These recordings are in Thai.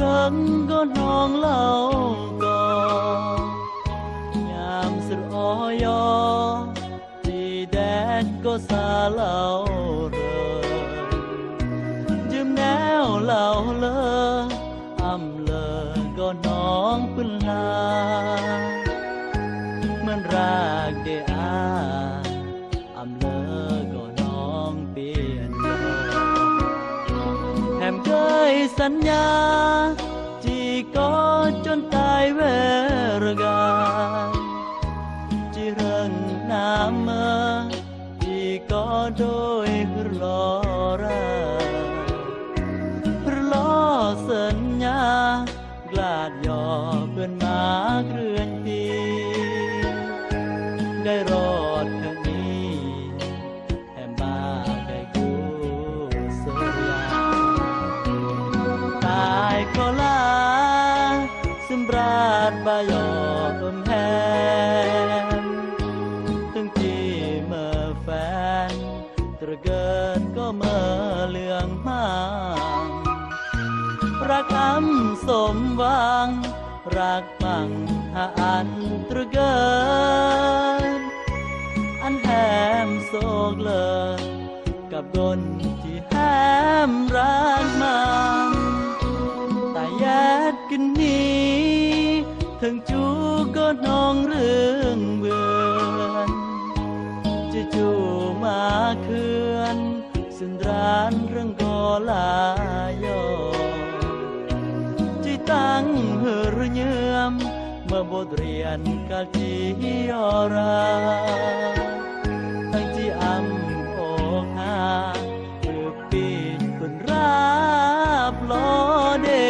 ครักก็น้องเล่าก่อยามสุดออยอที่แดดก็สาเล่าเรอยืมแนวเล่าเลออำเลอก็น้องพึ่นลา ยสัญญาจีก็จนตายเวรกาจีเริงน้ำเมื่อจีก็โดยรอรารอสัญญากลาดยอเพื่อนมาเคลื่อนตีได้รอายก็ลาซึมราดบายอเอิ่มแฮมถึงที่เมื่อแฟนตระเกินก็เมื่อเลืองมางรักอ้ำสมหวัง รักบังหาอันตระเกินอันแหมโศกเลยกับดนที่แหมรักมัน ถึงจูก็น้องเรื่องเบือนจะจูมาเคือนสินร้านเรื่องก็ลายอที่ตั้งเฮือเยือมเมื่อบทเรียนกาจียอราตั้งที่อำอกหาปึกปีดคุณราบลอเด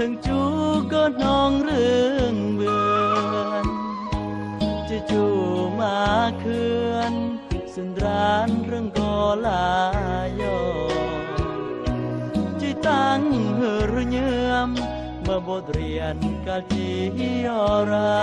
ทั้งจูก็น้องเรื่องเบือนจะจูมาเคือนสินร้านเรื่องกอลายอจะตั้งเฮือเยือมเมื่อบทเรียนกาจียอรา